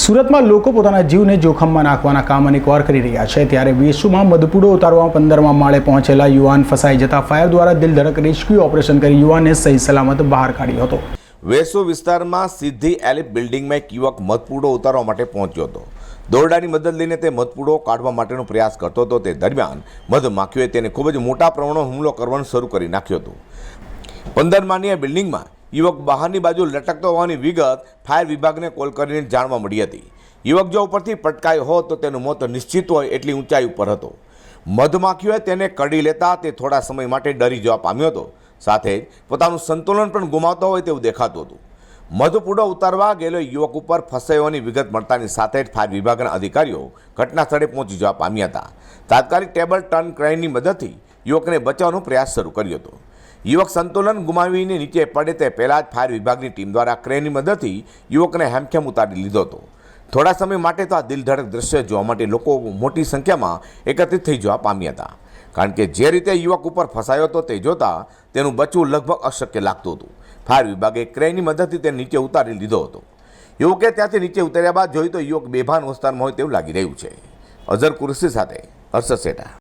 સુરતમાં લોકો પોતાના જીવને જોખમમાં નાખવાના કામ અનેકવાર કરી રહ્યા છે. ત્યારે વેસુમાં મધપુડો ઉતારવા પંદરમાં માળે પહોંચેલા યુવાન ફસાઈ જતા ફાયર દ્વારા દિલધડક રેસ્ક્યુ ઓપરેશન કરી યુવાનને સહી સલામત બહાર કાઢ્યો હતો. વેસુ વિસ્તારમાં સીધી એલિપ બિલ્ડિંગમાં એક યુવક મધપૂડો ઉતારવા માટે પહોંચ્યો હતો. દોરડાની મદદ લઈને તે મધપૂડો કાઢવા માટેનો પ્રયાસ કરતો હતો. તે દરમિયાન મધમાખીઓએ તેને ખૂબ જ મોટા પ્રમાણમાં હુમલો કરવાનું શરૂ કરી નાખ્યો હતું. પંદર માળની બિલ્ડિંગમાં યુવક બહારની બાજુ લટકતો હોવાની વિગત ફાયર વિભાગને કોલ કરીને જાણવા મળી હતી. યુવક જો ઉપરથી પટકાયો હોત તો તેનું મોત નિશ્ચિત હોય એટલી ઊંચાઈ ઉપર હતો. મધમાખીઓએ તેને કડી લેતા તે થોડા સમય માટે ડરી જવા પામ્યો હતો. સાથે જ પોતાનું સંતુલન પણ ગુમાવતો હોય તેવું દેખાતું હતું. મધપુડો ઉતારવા ગયેલો યુવક ઉપર ફસાયોની વિગત મળતાની સાથે જ ફાયર વિભાગના અધિકારીઓ ઘટના સ્થળે પહોંચી જવા પામ્યા હતા. તાત્કાલિક ટેબલ ટર્ન ક્રેનની મદદથી યુવકને બચાવવાનો પ્રયાસ શરૂ કર્યો હતો. યુવક સંતુલન ગુમાવીને નીચે પડે તે પહેલાં જ ફાયર વિભાગની ટીમ દ્વારા ક્રેનની મદદથી યુવકને હેમખેમ ઉતારી લીધો હતો. થોડા સમય માટે તો આ દિલધડક દ્રશ્ય જોવા માટે લોકો મોટી સંખ્યામાં એકત્રિત થઈ જવા પામ્યા હતા. કારણ કે જે રીતે યુવક ઉપર ફસાયો હતો તે જોતા તેનું બચવું લગભગ અશક્ય લાગતું હતું. ફાયર વિભાગે ક્રેનની મદદથી તેને નીચે ઉતારી લીધો હતો. યુવકે ત્યાંથી નીચે ઉતાર્યા બાદ જોયું તો યુવક બેભાન અવસ્થામાં હોય તેવું લાગી રહ્યું છે. અઝર કુરસી સાથે હર્ષદ શેઠા